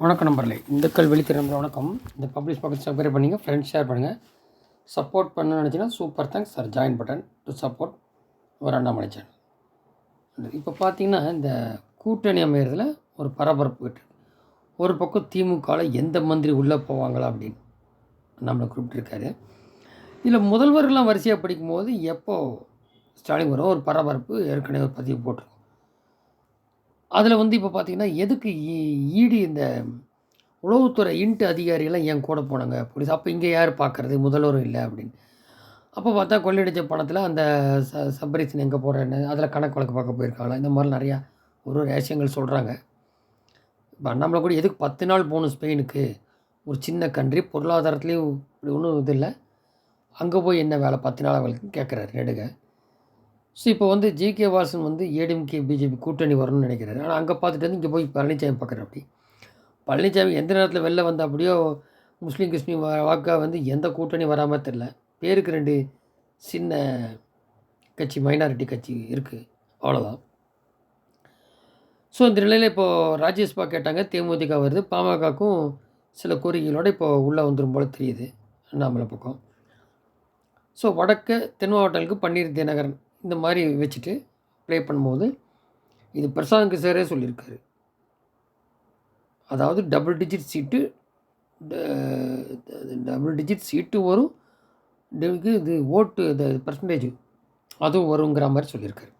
வணக்கம் நம்பர்லே இந்த கல் வெளித்திறன் வணக்கம். இந்த பப்ளிஷ் பக்கத்து சப்ஸ்கிரைப் பண்ணிங்க ஃப்ரெண்ட்ஸ் ஷேர் பண்ணுங்கள் சப்போர்ட் பண்ண நினச்சின்னா super thanks sir join button to support ஒரு அண்ணாமலை சேனல் இப்போ பார்த்தீங்கன்னா இந்த கூட்டணி அமைகிறதுல ஒரு பரபரப்பு ஒரு பக்கம் திமுகவில் எந்த மந்திரி உள்ளே போவாங்களா அப்படின்னு நம்மளை குறிப்பிட்டிருக்காரு இதில் முதல்வர்கள்லாம் வரிசையாக படிக்கும்போது எப்போ ஸ்டாலின் வரும்? ஒரு பரபரப்பு ஏற்கனவே ஒரு பதிவு போட்டிருக்கோம். அதில் வந்து இப்போ பார்த்தீங்கன்னா எதுக்கு ஈடி இந்த உளவுத்துறை இன்ட்டு அதிகாரிகள்லாம் என் கூட போனாங்க. போலீஸ் அப்போ இங்கே யார் பார்க்குறது முதல்வரும் இல்லை அப்படின்னு. அப்போ பார்த்தா கொள்ளையடிச்ச பணத்தில் அந்த ச சபரிசன் எங்கே போகிறேன்னு அதில் கணக்கு வழக்கு பார்க்க போயிருக்காங்களா? இந்த மாதிரி நிறையா ஒரு ஒரு ரகசியங்கள் சொல்கிறாங்க இப்போ அண்ணாமலை கூட எதுக்கு பத்து நாள் போகணும் ஸ்பெயினுக்கு? ஒரு சின்ன கண்ட்ரி பொருளாதாரத்துலேயும் இப்படி ஒன்றும் இது இல்லை. அங்கே போய் என்ன வேலை? பத்து நாள் அவங்களுக்கு கேட்குறாரு நெடுக. ஸோ இப்போ வந்து ஜிகே வாசன் வந்து ஏடிஎம்கே பிஜேபி கூட்டணி வரணும்னு நினைக்கிறாரு. ஆனால் அங்கே பார்த்துட்டு வந்து இங்கே போய் பழனிசாமி பார்க்குற அப்படி. பழனிசாமி எந்த நேரத்தில் வெளில வந்த அப்படியோ முஸ்லீம் கிறிஸ்டின் வாக்காக வந்து எந்த கூட்டணி வராமல் தெரில பேருக்கு ரெண்டு சின்ன கட்சி மைனாரிட்டி கட்சி இருக்குது அவ்வளோதான் ஸோ இந்த நிலையில் இப்போது ராஜேஷ்பா கேட்டாங்க தேமுதிக வருது. பாமகக்கும் சில கோரிக்கைகளோடு இப்போது உள்ளே வந்துடும் போல் தெரியுது. அண்ணாமலை பக்கம். ஸோ வடக்கு தென் மாவட்டங்களுக்கு பன்னீர் தினகரன். இந்த மாதிரி வச்சுட்டு ப்ளே பண்ணும்போது இது பிரசாந்த் கிஷோரே சொல்லியிருக்காரு. அதாவது double digit seat double digit seat வரும் இது ஓட்டு இந்த பர்சன்டேஜ் அதுவும் வருங்கிற மாதிரி சொல்லியிருக்காரு.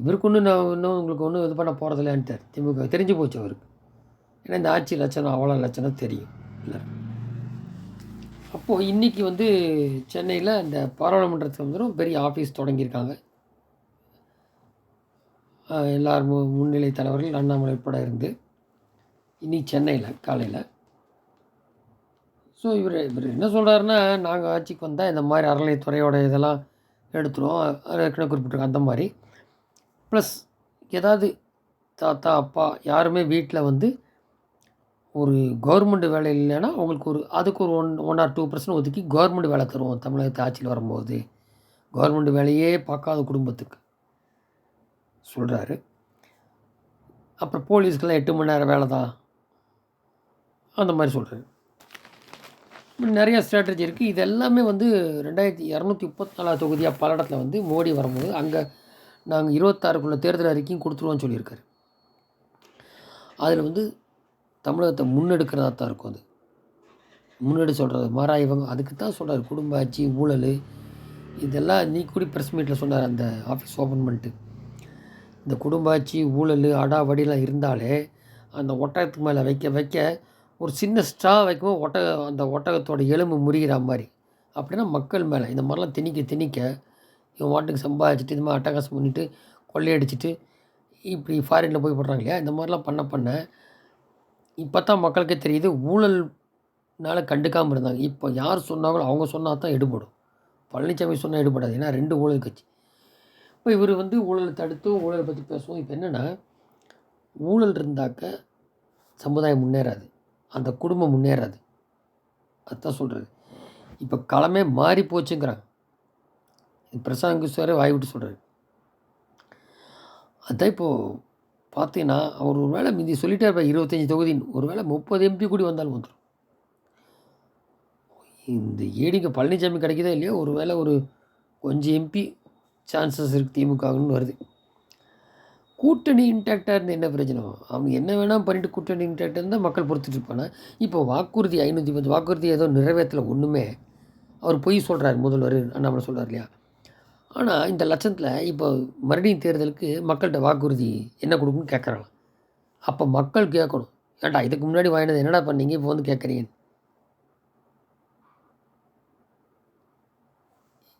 இவருக்கு ஒன்றும் நான் இன்னும் உங்களுக்கு ஒன்றும் இது பண்ண போகிறதில்லன்ட்டார் திமுக தெரிஞ்சு போச்சு அவருக்கு. ஏன்னா இந்த ஆட்சி லட்சணம் அவ்வளோ லட்சணம் தெரியும். இல்லை அப்போது இன்றைக்கி வந்து சென்னையில் இந்த பாராளுமன்றத்துக்கு வந்துடும் பெரிய ஆஃபீஸ் தொடங்கியிருக்காங்க. எல்லார் மு முன்னிலை தலைவர்கள் அண்ணாமலை உட்பட இருந்து. இன்னைக்கு சென்னையில் காலையில். ஸோ இவர் இவர் என்ன சொல்கிறாருன்னா நாங்கள் ஆட்சிக்கு வந்தால் இந்த மாதிரி அறநிலைத்துறையோட இதெல்லாம் எடுத்துருவோம். ஏற்கனவே குறிப்பிட்ருக்கோம் அந்த மாதிரி. ப்ளஸ் ஏதாவது தாத்தா அப்பா யாருமே வீட்டில் வந்து ஒரு கவர்மெண்ட் வேலை இல்லைன்னா அவங்களுக்கு ஒரு அதுக்கு ஒரு one one or two percent ஒதுக்கி கவர்மெண்ட் வேலை தருவோம் தமிழகத்து ஆட்சியில் வரும்போது. கவர்மெண்ட் வேலையே பார்க்காத குடும்பத்துக்கு சொல்கிறாரு அப்புறம் போலீஸ்க்கெல்லாம் எட்டு மணி நேரம் வேலை தான். அந்த மாதிரி சொல்கிறாரு நிறைய ஸ்ட்ராட்டஜி இருக்குது இது எல்லாமே வந்து ரெண்டாயிரத்தி இரநூத்தி முப்பத்தி நாலாவது தொகுதியாக பல்லடத்தில் வந்து மோடி வரும்போது அங்கே நாங்கள் இருபத்தாறுக்குள்ளே தேர்தல் அறிக்கையும் கொடுத்துருவோம்னு சொல்லியிருக்காரு. அதில் வந்து தமிழகத்தை முன்னெடுக்கிறதா தான் இருக்கும் அது. முன்னெடு சொல்கிறது மாறா இவங்க அதுக்கு தான் சொல்கிறார் குடும்ப ஆட்சி ஊழல் இதெல்லாம் நீ கூடி ப்ரெஸ் மீட்டில் சொன்னார் அந்த ஆஃபீஸ் ஓப்பன் பண்ணிட்டு. இந்த குடும்ப ஆட்சி ஊழல் அடாவடிலாம் இருந்தாலே அந்த ஒட்டகத்துக்கு மேலே வைக்க வைக்க ஒரு சின்ன ஸ்ட்ரா வைக்கும் ஒட்டக அந்த ஒட்டகத்தோட எலும்பு முறிகிற மாதிரி. அப்படின்னா மக்கள் மேலே இந்த மாதிரிலாம் திணிக்க திணிக்க இவன் வாட்டுக்கு சம்பாதிச்சுட்டு இந்த மாதிரி அட்டகாசம் பண்ணிவிட்டு கொள்ளையடிச்சிட்டு இப்படி ஃபாரினில் போய் போடுறாங்க இல்லையா? இந்த மாதிரிலாம் பண்ண பண்ண இப்போ தான் மக்களுக்கே தெரியுது ஊழல்னால கண்டுக்காமல் இருந்தாங்க. இப்போ யார் சொன்னாங்களோ அவங்க சொன்னால் தான் எடுபடும். பழனிசாமி சொன்னால் எடுபடாது. ஏன்னா ரெண்டு ஊழல் கட்சி. இப்போ இவர் வந்து ஊழலை தடுத்து ஊழலை பற்றி பேசுவோம் இப்போ என்னென்னா ஊழல் இருந்தாக்க சமுதாயம் முன்னேறாது. அந்த குடும்பம் முன்னேறாது. அதுதான் சொல்கிறது இப்போ களமே மாறி போச்சுங்கிறாங்க. பிரசாந்த் கிஷோரே வாய் விட்டு சொல்கிறாரு அதான் இப்போது பார்த்தீங்கன்னா அவர் ஒரு வேளை மீதி சொல்லிட்டே இருப்பார் இருபத்தஞ்சி தொகுதின்னு. ஒரு வேளை முப்பது எம்பி கூடி வந்தாலும் வந்துடும் இந்த ஏடிங்க பழனிசாமி கிடைக்குதா இல்லையா? ஒரு வேளை ஒரு கொஞ்சம் எம்பி சான்சஸ் இருக்குது திமுகன்னு வருது. கூட்டணி இன்டாக்டாக இருந்து என்ன பிரச்சனை? அவங்க என்ன வேணால் பண்ணிட்டு கூட்டணி இன்டாக்டாக இருந்தால் மக்கள் பொறுத்துட்டு இருப்பாங்க. இப்போ வாக்குறுதி ஐநூற்றி பத்து வாக்குறுதி ஏதோ நிறைவேற்றலை ஒன்றுமே அவர் பொய் சொல்கிறார் முதல்வர் அண்ணாமலை சொல்கிறார் இல்லையா? ஆனால் இந்த லட்சத்தில் இப்போ மறுபடியும் தேர்தலுக்கு மக்கள்கிட்ட வாக்குறுதி என்ன கொடுக்குன்னு கேட்குறாங்க அப்போ மக்கள் கேட்கணும் ஏன்டா இதுக்கு முன்னாடி வாங்கினது என்னடா பண்ணீங்க? இப்போ வந்து கேட்குறீங்க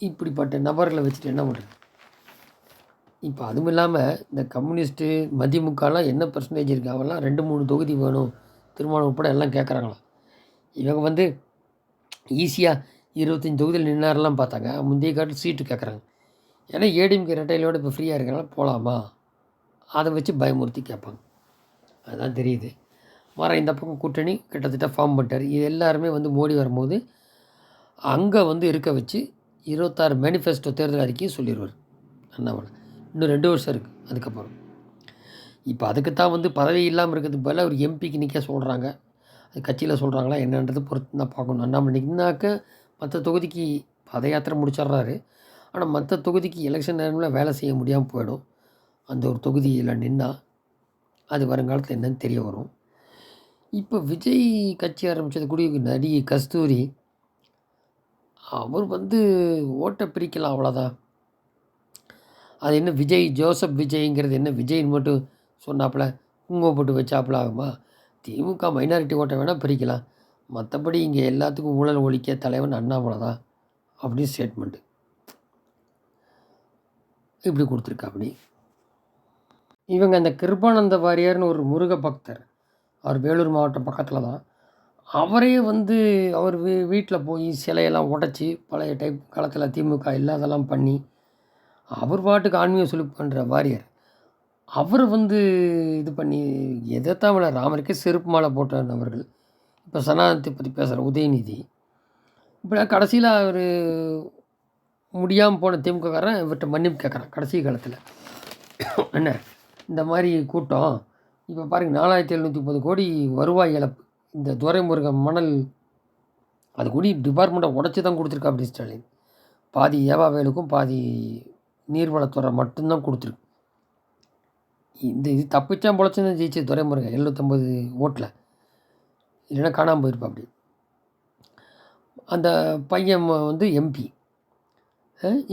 இப்படிப்பட்ட நபர்களை வச்சுட்டு என்ன பண்ணுறது இப்போ அதுவும் இல்லாமல் இந்த கம்யூனிஸ்ட்டு மதிமுகலாம் என்ன பர்சன்டேஜ் இருக்குது அவெல்லாம் ரெண்டு மூணு தொகுதி வேணும். திருமணம் உட்பட எல்லாம் கேட்குறாங்களாம் இவங்க வந்து ஈஸியாக இருபத்தஞ்சி தொகுதியில் நின்னாரெல்லாம் பார்த்தாங்க. முந்தைய காட்டில் சீட்டு கேட்குறாங்க ஏன்னா ஏடிஎம்கே ரெட்டையிலோடு இப்போ ஃப்ரீயாக இருக்கிறனால போகலாமா அதை வச்சு பயமுறுத்தி கேட்பாங்க. அதுதான் தெரியுது. வர இந்த பக்கம் கூட்டணி கிட்டத்தட்ட ஃபார்ம் பண்ணிட்டார். இது எல்லாருமே வந்து மோடி வரும்போது அங்கே வந்து இருக்க வச்சு இருபத்தாறு மேனிஃபெஸ்டோ தேர்தல் அறிக்கையும் சொல்லிடுவார் அண்ணாமலை இன்னும் ரெண்டு வருஷம் இருக்குது அதுக்கப்புறம் இப்போ அதுக்கு தான் வந்து பதவி இல்லாமல் இருக்கிறது பதிலாக ஒரு எம்பிக்கு நிற்க சொல்கிறாங்க அது கட்சியில் சொல்கிறாங்களா என்னன்றது பொறுத்து தான் பார்க்கணும். அண்ணாமலை நின்னாக்க மற்ற தொகுதிக்கு பதயாத்திரை முடிச்சிடுறாரு. ஆனால் மற்ற தொகுதிக்கு எலெக்ஷன் நேரமில் வேலை செய்ய முடியாமல் போயிடும். அந்த ஒரு தொகுதியில் நின்னால் அது வருங்காலத்தில் என்னன்னு தெரிய வரும். இப்போ விஜய் கட்சி ஆரம்பித்தது கூட நடிகை கஸ்தூரி. அவர் வந்து ஓட்டை பிரிக்கலாம் அவ்வளோதான் அது என்ன விஜய் ஜோசப் விஜய்ங்கிறது என்ன? விஜய்னு மட்டும் சொன்னாப்புல குங்குமம் போட்டு வச்சாப்புல ஆகுமா? திமுக மைனாரிட்டி ஓட்டை வேணால் பிரிக்கலாம். மற்றபடி இங்கே எல்லாத்துக்கும் ஊழல் ஒழிக்க தலைவன் அண்ணாமலை தான் அப்படின்னு ஸ்டேட்மெண்ட்டு இப்படி கொடுத்துருக்காப்படி இவங்க அந்த கிருபானந்த வாரியார்னு ஒரு முருக பக்தர் அவர் வேலூர் மாவட்டம் பக்கத்தில் தான். அவரே வந்து அவர் வீ வீட்டில் போய் சிலையெல்லாம் உடச்சி பழைய டைப் காலத்தில் திமுக இல்லாதெல்லாம் பண்ணி அவர் பாட்டுக்கு ஆன்மீக சொல்லி பண்ணுற வாரியர். அவர் வந்து இது பண்ணி எதைத்தாமல ராமருக்கே செருப்பு மாலை போட்ட நபர்கள் இப்போ சனாதனத்தை பற்றி பேசுகிற உதயநிதி. இப்போ கடைசியில் அவர் முடியாமல் போன திமுககாரன் இவர்கிட்ட மன்னிப்பு கேட்குறான் கடைசி காலத்தில். என்ன? இந்த மாதிரி கூட்டம் இப்போ பாருங்கள் நாலாயிரத்தி எழுநூற்றி முப்பது கோடி வருவாய் இழப்பு. இந்த துரைமுருகன் மணல் அது கூடி டிபார்ட்மெண்ட்டை உடச்சி தான் கொடுத்துருக்கா அப்படி ஸ்டாலின். பாதி ஏவா வேலுக்கும் பாதி நீர்வளத்துறை மட்டும்தான் கொடுத்துருக்கு. இந்த இது தப்பிச்சா பொழைச்சுன்னு ஜெயிச்சு துரைமுருகன் எழுநூற்றம்பது ஓட்டில். இல்லைன்னா காணாமல் போயிருப்பா அப்படி. அந்த பையன் வந்து எம்பி.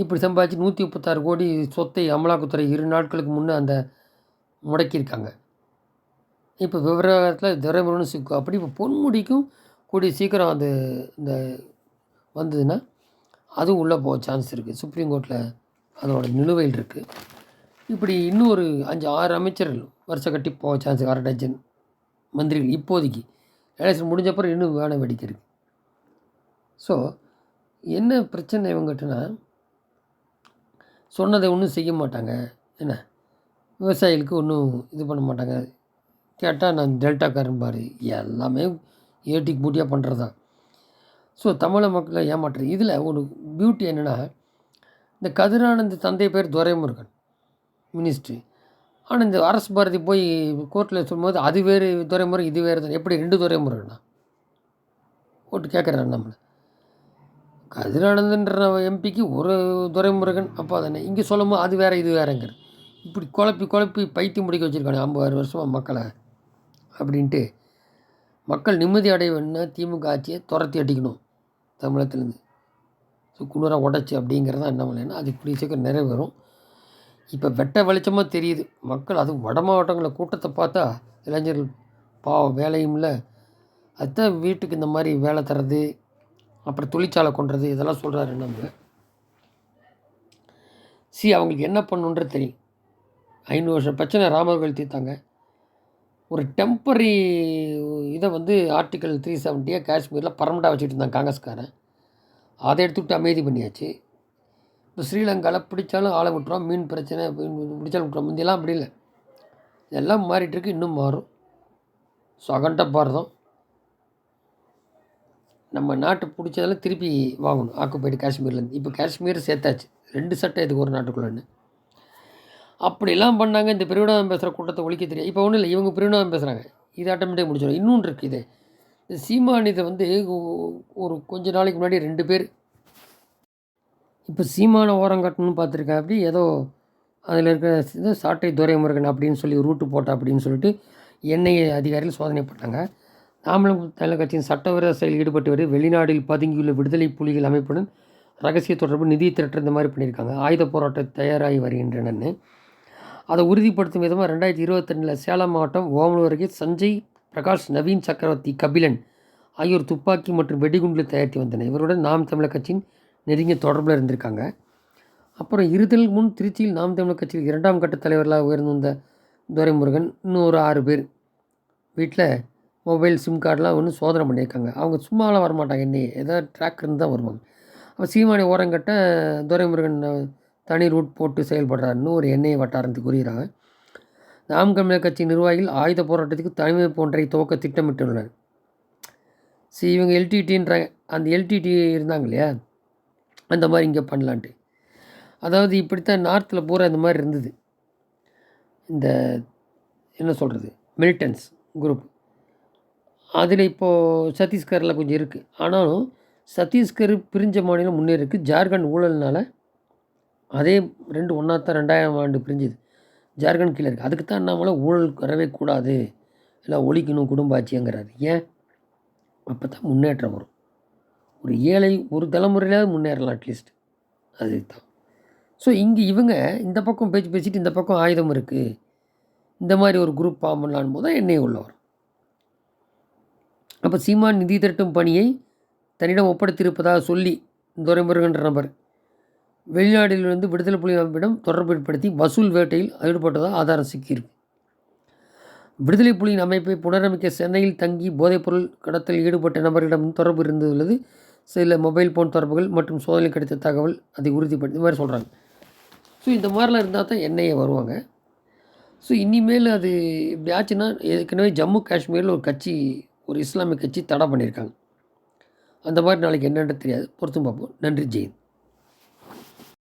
இப்படி சம்பாதிச்சு நூற்றி முப்பத்தாறு கோடி சொத்தை அமலாக்கத்துறை இரு நாட்களுக்கு முன்னே அந்த முடக்கியிருக்காங்க. இப்போ விவரத்தில் துரைமுருகன் சிக்கும் அப்படி இப்போ பொன்முடிக்கும் கூடிய சீக்கிரம் அது இந்த வந்ததுன்னா அதுவும் உள்ளே போக சான்ஸ் இருக்குது சுப்ரீம் கோர்ட்டில் அதோட நிலுவையில் இருக்குது இப்படி இன்னும் ஒரு அஞ்சு ஆறு அமைச்சர்கள் வருஷம் கட்டி போக சான்ஸ் அரை டஜன் மந்திரிகள் இப்போதைக்கு. எலெக்ஷன் முடிஞ்சப்பறம் இன்னும் வேலை வெடிக்க இருக்குது ஸோ என்ன பிரச்சனை இவங்ககிட்டனா சொன்னதை ஒன்றும் செய்ய மாட்டாங்க. என்ன? விவசாயிகளுக்கு ஒன்றும் இது பண்ண மாட்டாங்க. கேட்டால் நான் டெல்டாக்காரன் பாரு. எல்லாமே ஏட்டிக்கு பூட்டியாக பண்ணுறது தான் ஸோ தமிழக மக்களை ஏமாற்றுறது. இதில் ஒரு பியூட்டி என்னென்னா இந்த கதிரானந்த் தந்தை பேர் துரைமுருகன் மினிஸ்ட்ரி ஆனால் இந்த அரசு பாரதி போய் கோர்ட்டில் சொல்லும்போது அது வேறு துறைமுறை இது வேறு தான் எப்படி ரெண்டு துறைமுறைண்ணா ஓட்டு கேட்குறாரு நம்மளை. கதிரானந்தன்ற எம்பிக்கு ஒரு துரைமுருகன் அப்போ தானே இங்கே சொல்லும்போது அது வேறு இது வேறங்கிற. இப்படி குழப்பி குழப்பி பைத்தியம் முடிக்க வச்சுருக்காங்க ஐம்பது வருஷமாக மக்களை அப்படின்ட்டு. மக்கள் நிம்மதி அடைய வேணும்னா திமுக ஆட்சியை துரத்தி அடிக்கணும் தமிழகத்துலேருந்து. ஸோ குணூராக உடச்சி அப்படிங்கிறது என்ன பண்ணலைன்னா அது கூடிய சீக்கிரம் நிறைவேறும். இப்போ வெட்ட வெளிச்சமாக தெரியுது. மக்கள் அதுவும் வட மாவட்டங்களில் கூட்டத்தை பார்த்தா இளைஞர்கள் பாவம் வேலையும் இல்லை. அதுதான் வீட்டுக்கு இந்த மாதிரி வேலை தர்றது அப்புறம் தொழிற்சாலை கொன்றது இதெல்லாம் சொல்கிறாரு நம்ம சி அவங்களுக்கு என்ன பண்ணுன்ற தெரியும். ஐநூறு வருஷம் பிரச்சனை ராமர்கள் தீர்த்தாங்க. ஒரு டெம்பரரி இதை வந்து ஆர்டிக்கல் த்ரீ செவன்ட்டியாக காஷ்மீரில் பர்மனெண்ட்டாக வச்சுட்டு இருந்தாங்க காங்கிரஸ்காரன். அதை எடுத்துக்கிட்டு அமைதி பண்ணியாச்சு. இப்போ ஸ்ரீலங்காவில் பிடிச்சாலும் ஆளை விட்டுறோம் மீன் பிரச்சனை பிடிச்சாலும் விட்டுறோம் முந்தியெல்லாம் அப்படி இல்லை. எல்லாம் மாறிட்டுருக்கு இன்னும் மாறும். ஸோ அகண்ட பாரதம். நம்ம நாட்டை பிடிச்சதெல்லாம் திருப்பி வாங்கணும். ஆக்குப்பைடு காஷ்மீர்லேருந்து. இப்போ காஷ்மீர் சேர்த்தாச்சு. ரெண்டு சட்டம் இதுக்கு ஒரு நாட்டுக்குள்ளேன்னு. அப்படிலாம் பண்ணாங்க. இந்த பிரிவினவாதம் பேசுகிற கூட்டத்தை ஒழிக்க தெரியும் இப்போ ஒன்றும் இல்லை. இவங்க பிரிவினவாதம் பேசுகிறாங்க இது ஆட்டோமேட்டிக் முடிச்சிடும் இன்னொன்று இருக்குது இது. இந்த சீமான் இதை வந்து ஒரு கொஞ்ச நாளைக்கு முன்னாடி ரெண்டு பேர் இப்போ சீமான ஓரம் கட்டணும்னு பார்த்துருக்கேன் அப்படி ஏதோ அதில் இருக்கிற இது சாட்டை துரைமுருகன் அப்படின்னு சொல்லி ரூட்டு போட்டா அப்படின்னு சொல்லிட்டு எண்ணெய் அதிகாரிகள் சோதனை பண்ணாங்க. நாமளும் தமிழக கட்சியின் சட்டவிரோத செயலில் ஈடுபட்டு வரை வெளிநாட்டில் பதுங்கியுள்ள விடுதலை புலிகள் அமைப்புடன் ரகசிய தொடர்பு நிதி திரட்டு இந்த மாதிரி பண்ணியிருக்காங்க. ஆயுத போராட்டம் தயாராகி வருகின்றனன்னு. அதை உறுதிப்படுத்தும் விதமாக ரெண்டாயிரத்தி இருபத்தெண்டில் சேலம் மாவட்டம் ஓமலூர் அருகே சஞ்சய் பிரகாஷ் நவீன் சக்கரவர்த்தி கபிலன் ஆகியோர் துப்பாக்கி மற்றும் வெடிகுண்டு தயாரித்து வந்தனர். இவருடன் நாம் தமிழர் கட்சியின் நெருங்கிய தொடர்பில் இருந்திருக்காங்க. அப்புறம் இருதல் முன் திருச்சியில் நாம் தமிழர் கட்சியில் இரண்டாம் கட்ட தலைவர்களாக வந்த துரைமுருகன் இன்னும் ஒரு ஆறு பேர் வீட்டில் மொபைல் சிம் கார்டெலாம் ஒன்று சோதனை பண்ணியிருக்காங்க. அவங்க சும்மாலாம் வரமாட்டாங்க என்னையே ஏதாவது ட்ராக் இருந்து தான் வருவாங்க. அப்போ சீமானி ஓரங்கட்ட துரைமுருகன் தனி ரூட் போட்டு செயல்படுறாருன்னு ஒரு எண்ணெய் வட்டாரத்துக்கு கூறுகிறாங்க நாம் தமிழர் கட்சி நிர்வாகிகள் ஆயுத போராட்டத்துக்கு தனிமை போன்றை துவக்க திட்டமிட்டுள்ளனர். சரி இவங்க எல்டிடின்றாங்க அந்த எல்டிடி இருந்தாங்க இல்லையா? அந்த மாதிரி இங்கே பண்ணலான்ட்டு. அதாவது இப்படித்தான் நார்த்தில் பூரா இந்த மாதிரி இருந்தது. இந்த என்ன சொல்கிறது மிலிட்டன்ஸ் குரூப் அதில் இப்போது சத்தீஸ்கரில் கொஞ்சம் இருக்குது ஆனாலும் சத்தீஸ்கர் பிரிஞ்ச மாநிலம் முன்னேறிருக்கு ஜார்க்கண்ட் ஊழல்னால அதே ரெண்டு ஒன்றா தான் ரெண்டாயிரம் ஆண்டு பிரிஞ்சுது. ஜார்க்கண்ட் கீழே இருக்குது அதுக்கு தான் அண்ணாமலை ஊழல் வரவே கூடாது. இல்லை ஒழிக்கணும் குடும்ப ஆட்சிங்கிறாரு. ஏன்? அப்போ தான் முன்னேற்றம் வரும். ஒரு ஏழை ஒரு தலைமுறையிலாவது முன்னேறலாம் அட்லீஸ்ட் அது தான். ஸோ இங்கே இவங்க இந்த பக்கம் பேச்சு பேசிட்டு இந்த பக்கம் ஆயுதம் இருக்குது இந்த மாதிரி ஒரு குரூப் ஃபார்ம் பண்ணலான்னு போது தான் என்னையே உள்ள வரும். அப்போ சீமான் நிதி திரட்டும் பணியை தன்னிடம் ஒப்படைத்திருப்பதாக சொல்லி துரைமுருகன்ற நபர் வெளிநாட்டிலிருந்து விடுதலை புலி அமைப்பிடம் தொடர்பு ஏற்படுத்தி வசூல் வேட்டையில் ஈடுபட்டதாக ஆதாரம் சிக்கியிருக்கு. விடுதலை புலியின் அமைப்பை புனரமைக்க சென்னையில் தங்கி போதைப்பொருள் கடத்தல் ஈடுபட்ட நபரிடம் தொடர்பு இருந்துள்ளது. சில மொபைல் ஃபோன் தொடர்புகள் மற்றும் சோதனை கிடைத்த தகவல் அதை உறுதிப்படுத்தி இந்த மாதிரி சொல்கிறாங்க ஸோ இந்த மாதிரிலாம் இருந்தால் தான் என்ஐஏ வருவாங்க. ஸோ இனிமேல் அது இப்படி ஆச்சுன்னா ஏற்கனவே ஜம்மு காஷ்மீரில் ஒரு கட்சி ஒரு இஸ்லாமிய கட்சி தடை பண்ணியிருக்காங்க. அந்த மாதிரி நாளைக்கு என்னென்னு தெரியாது. பொறுத்தும் பார்ப்போம். நன்றி. ஜெயின்